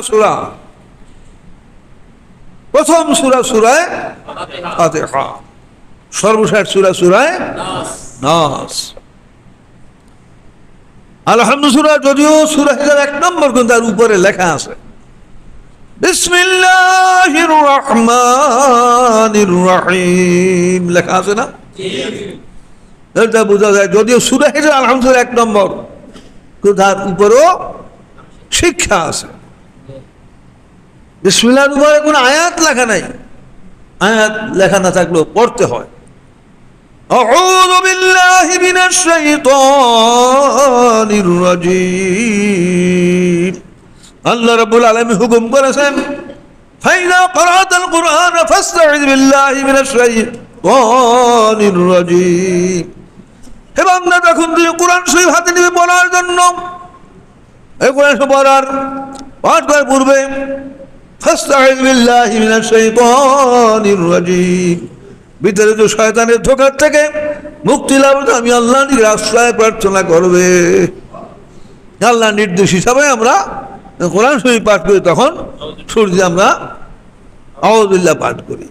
সুরা। প্রথম সুরা সুরায় সর্বশেষ সুরা সুরায় নাস। আলহামদুলিল্লাহ যদিও সুরা হিসাবে এক নম্বর কিন্তু তার উপরে লেখা আছে। লেখা আছে না? বোঝা যায়, যদিও সুরা আলহামদুলিল্লাহ এক নম্বর, কিন্তু তার উপরেও শিক্ষা আছে। বিসমিল্লার উপরে কোনো আয়াত লেখা নাই আয়াত লেখা না থাকলেও পড়তে হয় أعوذ بالله من الشيطان الرجيم আল্লাহ রাব্বুল আলামিন হুকুম করেছেন ফাইনা قرأت القرآن فاستعذ بالله من الشيطان الرجيم হে বান্দা যখন তুমি কোরআন শরীফ হাতে নিবে পড়ার জন্য এই কোরআন শরীফ পড়ার পাঠ করার পূর্বে ফাস্তাইজ বিল্লাহি মিনাশ শাইতানির রাজিম। ভিতরে তো শয়তানের ধোকার থেকে মুক্তি লাভ আমি আল্লাহ আশ্রয় প্রার্থনা করবে। আল্লাহ নির্দেশ হিসাবে আমরা কোরআন শরীফ পাঠ করি, তখন সূর্য আমরা আউদুল্লাহ পাঠ করি।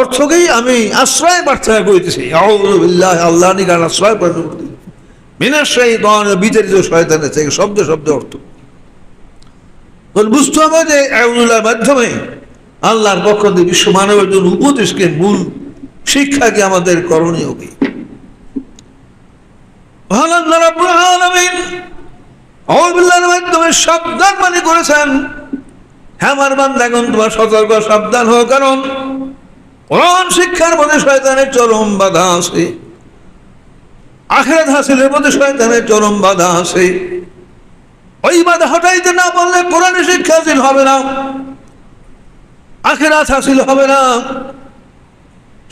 অর্থকেই আমি আশ্রয় প্রার্থনা করিতেছি। আউদুল্লাহ আল্লাহ নিকট আশ্রয় প্রার্থনা করি মিনাশ শাইতান বিতাড়িত শয়তানের থেকে শব্দ শব্দ অর্থ। তখন বুঝতে হবে যে আউদুল্লাহর মাধ্যমে আল্লাহর পক্ষ থেকে বিশ্ব মানবের জন্য উপদেশকে মূল শিক্ষাকে আমাদের করণীয় কি? হ্যাঁ তোমার সতর্ক, সাবধান কারণ শিক্ষার চরম বাধা আছে। আখেরাত হাসিলের মধ্যে শয়তানের চরম বাধা আছে। ওই বাধা হটাইতে না পারলে কোরআনে শিক্ষা হাসিল হবে না, আখেরাত হাসিল হবে না।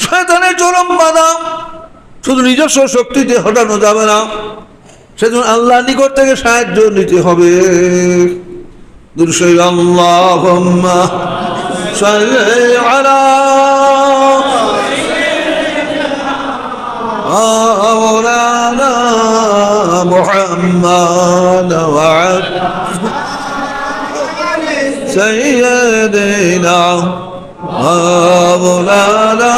শয়তানের চরম বাধা, শুধু নিজস্ব শক্তিতে হটানো যাবে না। সেজন্য আল্লাহ নিকট থেকে সাহায্য নিতে হবে। আরা محمد وعلى سيدنا مولانا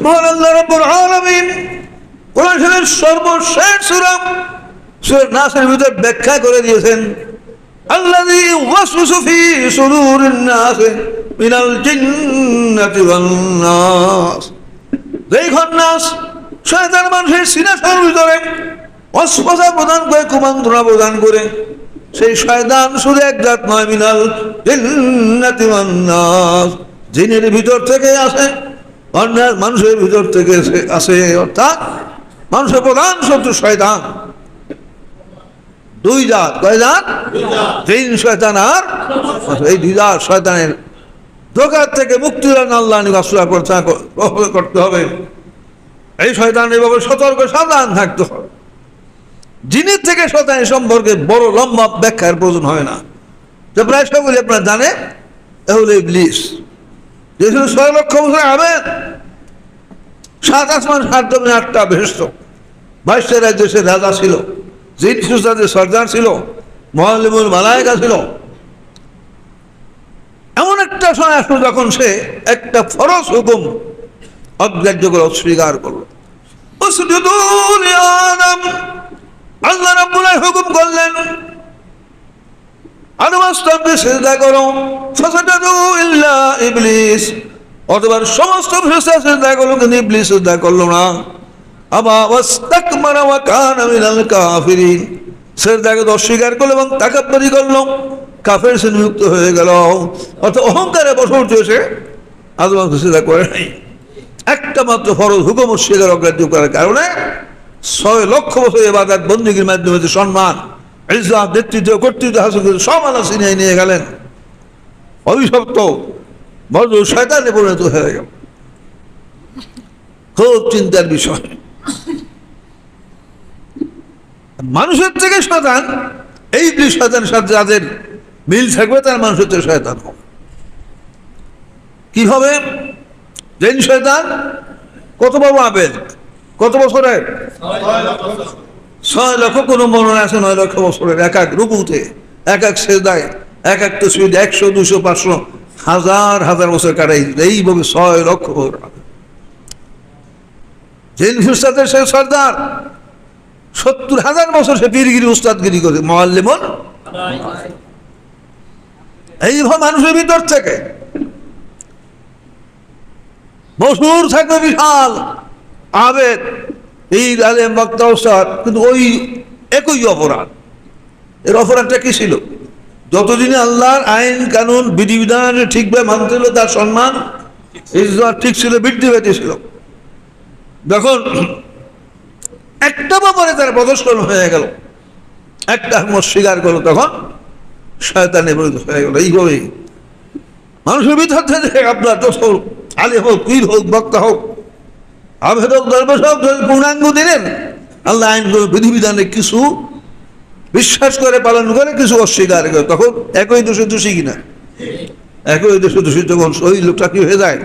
مولانا رب العالمين কোরআন শরীফের সর্বশেষ সূরা সূরা নাসের ভিতর ব্যাখ্যা করে দিয়েছেন আল্লাযী ওয়াসওয়াসু ফি সুদুরিন নাস মিনাল জিন্নাতি ওয়ান নাস যেই ঘন্নাস শয়তান মানুষের সিনাসের ভিতরে অস্পশা প্রদান করে কুমন্ত্রণা প্রদান করে। সেই শয়তান শুধু এক জাত নয় মিনাল জিনের ভিতর থেকে আসে অন্যায় মানুষের ভিতর থেকে আসে অর্থাৎ মানুষের প্রধান শত্রু শয়তান। দুই জাত কয় জাত? তিন শয়তান আর এই দুই জাত শয়তানের ধোকার থেকে মুক্তির আল্লাহ কর- করতে হবে। এই শয়তান এভাবে সতর্ক, সাবধান থাকতে হবে। জিনের থেকে শয়তান সম্পর্কে বড় লম্বা ব্যাখ্যার প্রয়োজন হয় না। যে প্রায় সকলে আপনার জানে এ ইবলিস। যে ছিল ছয় লক্ষ বছর আবেদ সাত আসমান, সাত জমিন, আটটা ভেস্ত বাইশটা রাজ্য সে রাজা ছিল। জিন সুস্তাদের সর্দার ছিল, মহালিমুল মালায়কা ছিল। এমন একটা সময় আসলো যখন সে একটা ফরস হুকুম অগ্রাহ্য করে, অস্বীকার করল। অস্বীকার করল এবং তাকাব্বুরি করল। কাফের সে নিযুক্ত হয়ে গেল। অর্থাৎ অহংকারে বসে উঠেছে, আদম সেজদা করে নাই। একটা মাত্র ফরজ হুকুম অস্বীকার অগ্রাহ্য করার কারণে ছয় লক্ষ বছর এবাদাত বন্দীগীর মাধ্যমে যে সম্মান নেতৃত্ব, কর্তৃত্ব, হাসিল করে সব ছিনিয়ে নিয়ে গেলেন। অভিশপ্ত বড় শয়তানে পরিণত হয়ে গেল। খুব চিন্তার বিষয়। মানুষের থেকে শয়তান, এই দুই শয়তানের সাথে যাদের মিল থাকবে, তার মানুষের থেকে শয়তান হবে। কি হবে জৈন শয়তান কত বড় আবেদ কত বছরের ছয় লক্ষ কোনো মরণ আছে নয় লক্ষ বছরের এক এক রুকুতে এক এক সেদায় এক এক তসবিদ একশো দুশো পাঁচশো হাজার হাজার বছর কাটাই এইভাবে ছয় লক্ষ জেল উস্তাদের সে সর্দার সত্তর হাজার বছর সে পীরগিরি উস্তাদগিরি করে মোয়াল্লিমন। এইভাবে মানুষের ভিতর থেকে বসুর থাকবে বিশাল। আবেদ এই আলেম কিন্তু ওই একই অপরাধ। এর অপরাধটা কি ছিল? যতদিনে আল্লাহর আইন, কানুন, বিধিবিধান ঠিকভাবে মানতে হলো, তার সম্মান ঠিক ছিল, বৃদ্ধি পেতেছিল যখন একটা ব্যাপারে তার প্রদর্শন হয়ে গেল, একটা স্বীকার করল, তখন শয়তানে পরিণত হয়ে গেল। এইভাবেই মানুষের ভিতর থেকে আপনার হোক আলে হোক, পীর হোক, বক্তা হোক আবেদক দরবেশ হোক পূর্ণাঙ্গ দিলেন। আল্লাহ আইন বিধিবিধানে কিছু, বিশ্বাস করে, পালন করে, কিছু অস্বীকার করে। তখন একই দোষে দোষী কিনা? একই দোষে দোষী যখন ওই লোকটা কি হয়ে যায়?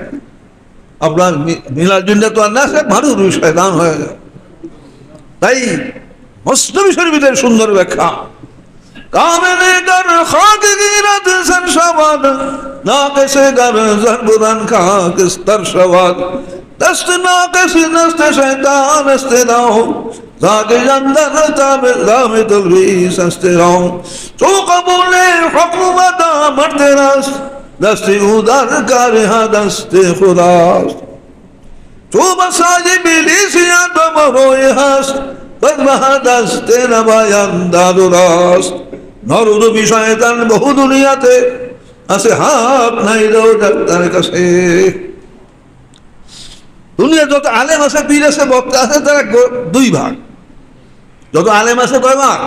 আপনার মিলার জন্য তো আর না, সে মানুষ বিষয়, দান হয়ে যায়। তাই মুসলিম শরীফের সুন্দর ব্যাখ্যা। گر خاک گیرد سر شود ناقص گر زر بودن خاکستر شود دست ناقص دست شیطان است نو زاگ جندر تاب دام تلویس است نو چو قبول حکم بدا مرد راست دست او در کار دست خداست چو مساجی بلیس یا تو مروی هست قد مها دست نمایان دادو راست নরুদ বিষয়তান বহু দুনিয়াতে। আছে হাত নাই রো ডাক্তার কাছে। দুনিয়া যত আলেম আছে, পীর আছে, বক্তা আছে, তারা দুই ভাগ। যত আলেম আছে, কয় ভাগ?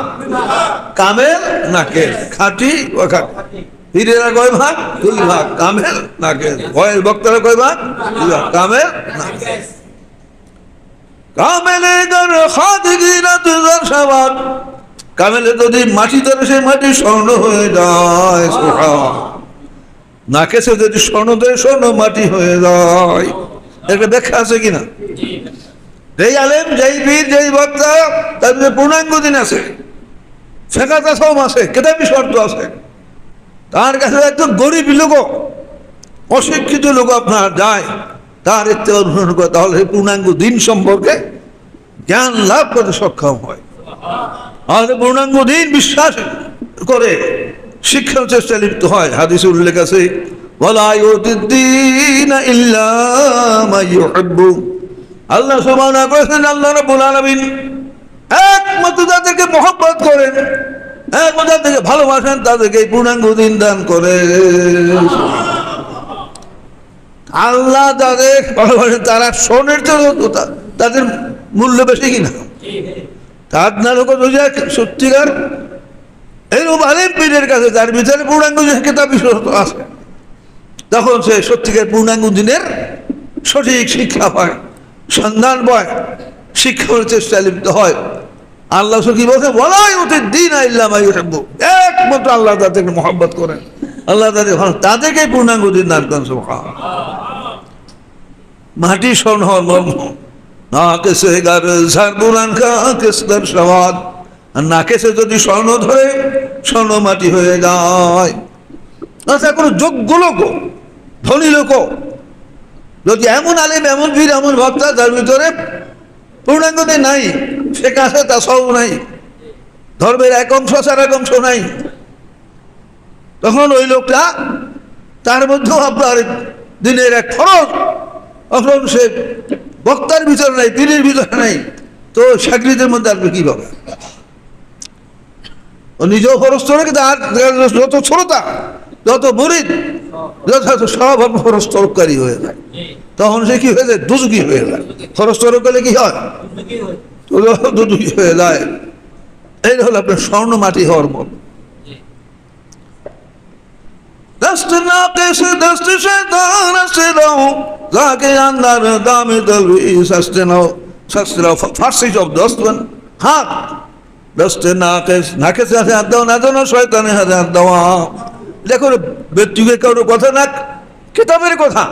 কামেল, নাকেল। খাটি ও খাটি। পীরেরা কয় ভাগ? দুই ভাগ। কামেল, নাকেল। ভয়ের বক্তারা কয় ভাগ? দুই ভাগ। কামেল, নাকেল। কামেলে গর খাদ গিরাত জার সবাদ কামেলে যদি মাটি ধরে সেই মাটি স্বর্ণ হয়ে যায়। নাকেসে যদি স্বর্ণ ধরে স্বর্ণ মাটি হয়ে যায়। একটা ব্যাখ্যা আছে কিনা? যেই আলেম, যেই বীর, যেই বক্তা, তার পূর্ণাঙ্গ দিন আছে। ফেঁকা সব আছে, কেতাবি শর্ত আছে। তার কাছে একজন গরিব লোক, অশিক্ষিত লোক আপনার যায়, তার ইচ্ছে অনুসরণ করে, তাহলে পূর্ণাঙ্গ দিন সম্পর্কে জ্ঞান লাভ করতে সক্ষম হয়। আর পূর্ণাঙ্গ দিন বিশ্বাস করে শিক্ষার চেষ্টা লিপ্ত হয়। হাদিস উল্লেখ আছে আল্লাহ সুবহানাহু করেছেন, আল্লাহ একমাত্র যাদেরকে মহব্বত করেন, একমাত্র যাদেরকে ভালোবাসেন, তাদেরকে পূর্ণাঙ্গ দিন দান করেন। আল্লাহ তাদের ভালোবাসেন, তারা সোনের জন্য তো তাদের মূল্য বেশি কিনা? তার সত্যিকার আলেম পীরের কাছে, তার ভিতরে পূর্ণাঙ্গ বিশেষত আছে, তখন সে সত্যিকার পূর্ণাঙ্গ দিনের সঠিক শিক্ষা পায়, সন্ধান পায় শিক্ষার চেষ্টা লিপ্ত হয়। আল্লাহ কি বলছে? বলাই দিন একমাত্র আল্লাহ তাদেরকে মহব্বত করেন। আল্লাহ তাদের তাদেরকে পূর্ণাঙ্গ দিন দান মাটি স্বর্ণ মর্ম নাকেসে গার ঝাড়বুরান খা কেসদার সবাদ আর নাকেসে যদি স্বর্ণ ধরে, স্বর্ণ মাটি হয়ে যায়। আচ্ছা কোনো যোগ্য লোক ধনী লোক যদি এমন আলেম, এমন বীর, এমন ভক্তা তার ভিতরে পূর্ণাঙ্গতে নাই, সে কাছে তা সব নাই, ধর্মের এক অংশ আর এক অংশ নাই, তখন ওই লোকটা তার মধ্যেও আপনার দিনের এক খরচ, তখন সে বক্তার ভিতরে নাই পীরের ভিতরে নাই। তো চাকরিদের মধ্যে আসবে কীভাবে? ও নিজেও খরচ আর যত ছোটতা যত মরিদ যত সব খরচ তরকারি হয়ে যায়। তখন সে কি হয়ে যায়? দুজুকি হয়ে যায়। খরচ তরক করলে কি হয়? দুজুকি হয়ে যায়। এই হলো আপনার স্বর্ণ মাটি হওয়ার মত دست ناقص دست شیطان است رو زاگه اندر دام دلوی سست نو سست رو فارسی جب دست بن হাত দস্ত নাকেস নাকেস হাতে হাত দাও না জানো শয়তানের হাতে হাত দেওয়া দেখো ব্যক্তিকে কারো কথা না কিতাবের কথা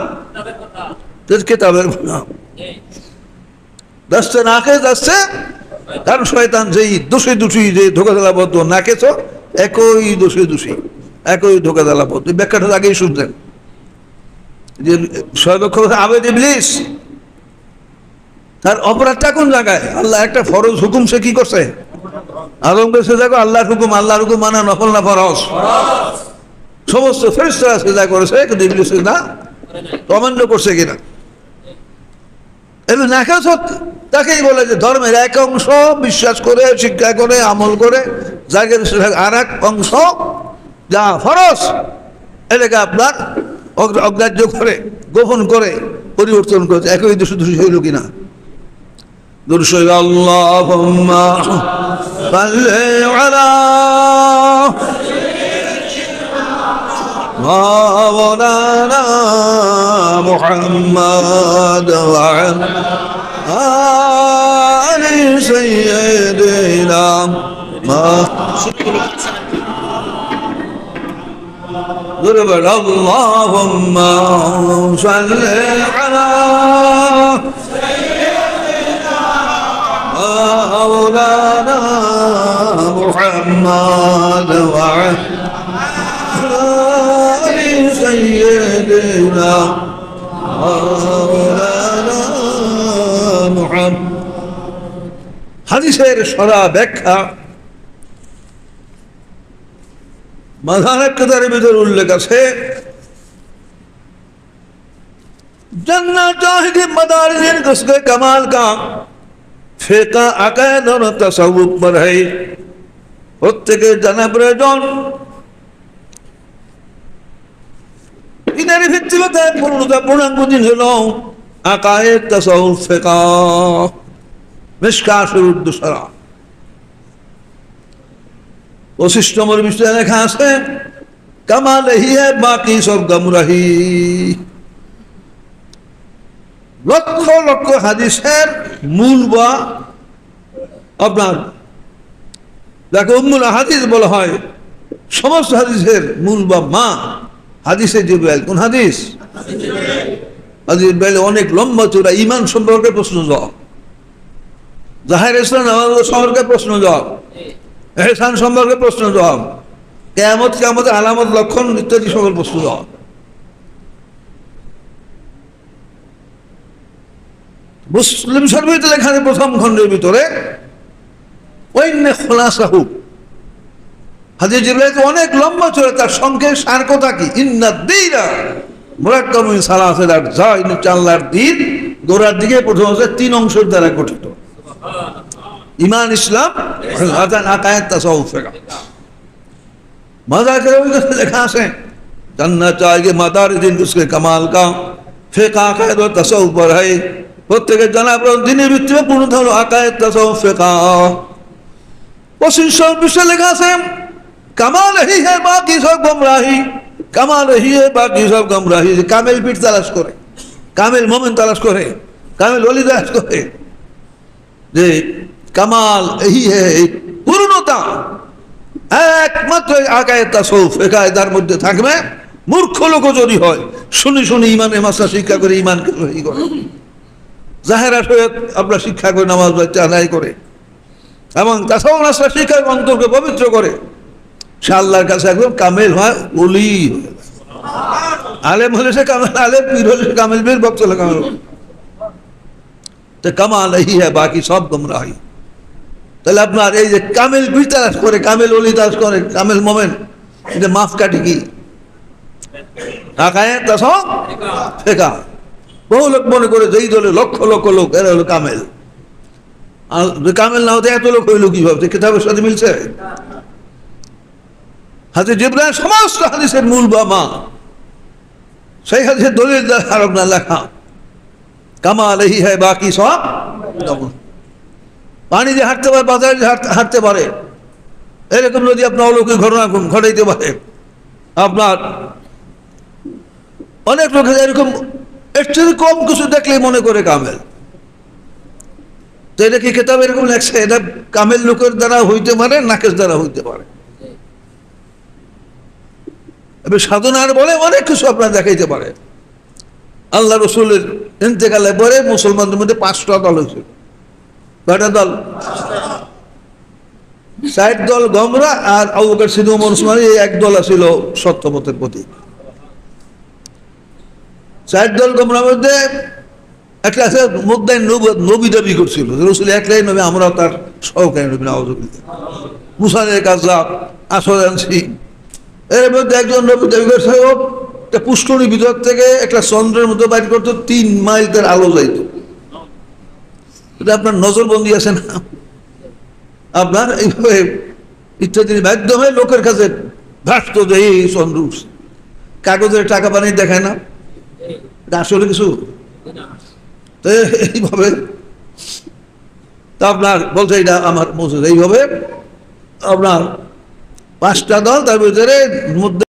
তো কিতাবের কথা দস্তে নাকেস আসছে কারণ শয়তান যেই দোষে দোষী যে ধোকা দেলাবদ্ধ না কেছ একই দোষে দোষী একই ধোকা দেলাবদ্ধ এই ব্যাখ্যাটা আগেই শুনতেন। যে সর্বক্ষ আবেদ ইবলিস, তার অপরাধটা কোন জায়গায়? আল্লাহ একটা ফরজ হুকুম সে কি করছে? আদমকে সে দেখো আল্লাহর হুকুম আল্লাহর হুকুম মানা নকল না ফরজ? সমস্ত ফেরিস্তারা করেছে, কিন্তু ইবলিস করছে কিনা? এবং সত্য। তাকেই বলে যে ধর্মের এক অংশ, বিশ্বাস করে, শিক্ষা করে, আমল করে জাগের আর এক অংশ যা ফরজ এটাকে আপনার অগ্র- অগ্রাহ্য করে গোপন করে পরিবর্তন করেছে একই দোষ দোষী হইল কিনা দুরশই আল্লাহ مولانا محمد وعلى آل سيدنا ما ضرب اللهم صل على مولانا محمد وعلى آل سيدنا مولانا محمد হাদিসের সরা ব্যাখ্যা মাধার কেদারের ভিতরে উল্লেখ আছে जन्ना चाहिए मदारिस उसके कमाल का ফেকা আকায়দ और तसव्वुफ पर है প্রত্যেকের জানা প্রয়োজন ইনার ভিত্তিগত এক পূর্ণতা পূর্ণাঙ্গ দিন হল আকায়েদ তাসাউফ ফেকা মিসকাশুর বশিষ্ঠ বিষয়ে লেখা আছে, কামাল হিয়ে বাকি সব গমরাহি। লক্ষ লক্ষ হাদিসের মূল বা আপনার, যাকে উম্মুল হাদিস বলা হয়, সমস্ত হাদিসের মূল বা মা, হাদিসে জিব্রাইল, কোন হাদিস? জিব্রাইল অনেক লম্বা চূড়া ইমান সম্পর্কে প্রশ্ন জবাব। জাহের ইসলাম সম্পর্কে প্রশ্ন জবাব। এহসান সম্পর্কে প্রশ্ন জবাব। কেয়ামত কেয়ামত আলামত লক্ষণ ইত্যাদি সকল প্রশ্ন জবাব। মুসলিম শরীফ লেখা আছে প্রথম খণ্ডের ভিতরে ওইন্নে খোলাসাহু। হাজির জিব্রাইল অনেক লম্বা চলে তার সংখ্যে সার কথা কি? ইন্না দিরা মুরাক্কাম মিন সালাসাত যা চাল্লার দিন, গোড়ার দিকে প্রথম হচ্ছে তিন অংশের দ্বারা গঠিত। ইমান ইসলাম আজান আকায়াত তাসাউফ मजा करो लिखा से जानना चाहिए मदार दिन उसके कमाल का ফেকা আকায়দ ও তাসাউফ पर है প্রত্যেকের জানা প্রয়োজন দিনের ভিত্তিতে পূর্ণ হলো আকায়দ তাসাউফ ফেকা পঁচিশ বিষয় লেখা আছে কামাল হি হে বাকি সব গমরাহি কামাল হি হে বাকি সব গমরাহি যে কামেল পিঠ তালাশ করে কামেল মোমেন তালাশ করে কামেল অলি তালাশ করে যে কামাল, এই হে এই, পূর্ণতা। একমাত্র আকায় তাসৌফ একায়দার মধ্যে থাকবে। মূর্খ লোক যদি হয়, শুনি শুনি ইমানে মাসা শিক্ষা করে ইমানকে সহি করে। জাহেরা সৈয়দ, আপনার শিক্ষা করে, নামাজ বাচ্চা আদায় করে। এবং তাছাড়াও নাসা শিক্ষা অন্তরকে পবিত্র করে। সে আল্লাহর কাছে একদম কামেল হয় হয়ে আলেম হলে সে কামেল, আলেম পীর হলে সে কামেল, বীর ভক্ত হলে তো কামাল, এই হ্যাঁ বাকি সব গুমরাহি। তাহলে আপনার এই যে কামেল তালাশ করে, কামেল অলি তালাশ করে, কামেল মোমেন এটা মাফ কাটি কি? টাকায় তা সব ফেকা। বহু লোক মনে করে যেই দলে লক্ষ লক্ষ লোক, এরা হলো কামেল। আর কামেল না হতে এত লোক হইল কীভাবে? কিতাবের সাথে মিলছে? হাতে জিব্রাহ সমস্ত হাদিসের মূল বা মা। সেই হাদিসের দলিল দ্বারা আপনার লেখা। কামাল এই হ্যাঁ বাকি সব। পানি দিয়ে হাঁটতে পারে, বাজারে হাঁটতে পারে, এরকম যদি আপনার অলৌকিক ঘটনা ঘটাইতে পারে, আপনার অনেক লোক এরকম এর থেকে কম কিছু দেখলেই মনে করে কামেল। তো এটা কি খেতাব এরকম লেখছে? এটা কামেল লোকের দ্বারা হইতে পারে, নাকের দ্বারা হইতে পারে। এবার সাধনার বলে অনেক কিছু আপনার দেখাইতে পারে। আল্লাহ রসুলের ইন্তেকালে পরে মুসলমানদের মধ্যে পাঁচটা দল হয়েছিল। কয়টা দল। ষাট দল গমরা আর আবুকার এই এক দল ছিল সত্যপথের প্রতীক। ষাট দল গমরার মধ্যে একটা আছে মুদ্দাই নবী দাবি করছিল রসুল একলাই নবী আমরা তার সহকারী নবী নওয়াজ মুসানের কাজাব আসর আনছি। এর মধ্যে একজন নবী দাবি করছে পুষ্করণী ভিতর থেকে একটা চন্দ্রের মতো বাইর করতো, তিন মাইল তার আলো যাইতো। এটা আপনার নজরবন্দি আছে না, আপনার এইভাবে ইচ্ছা তিনি বাধ্য মাধ্যমে লোকের কাছে ভাসত যে এই উঠছে। কাগজের টাকা পানি দেখায় না। আসলে কিছু? তো এইভাবে, তা আপনার বলছে এটা আমার মজুদ এইভাবে আপনার পাঁচটা দল, তার ভিতরে মধ্যে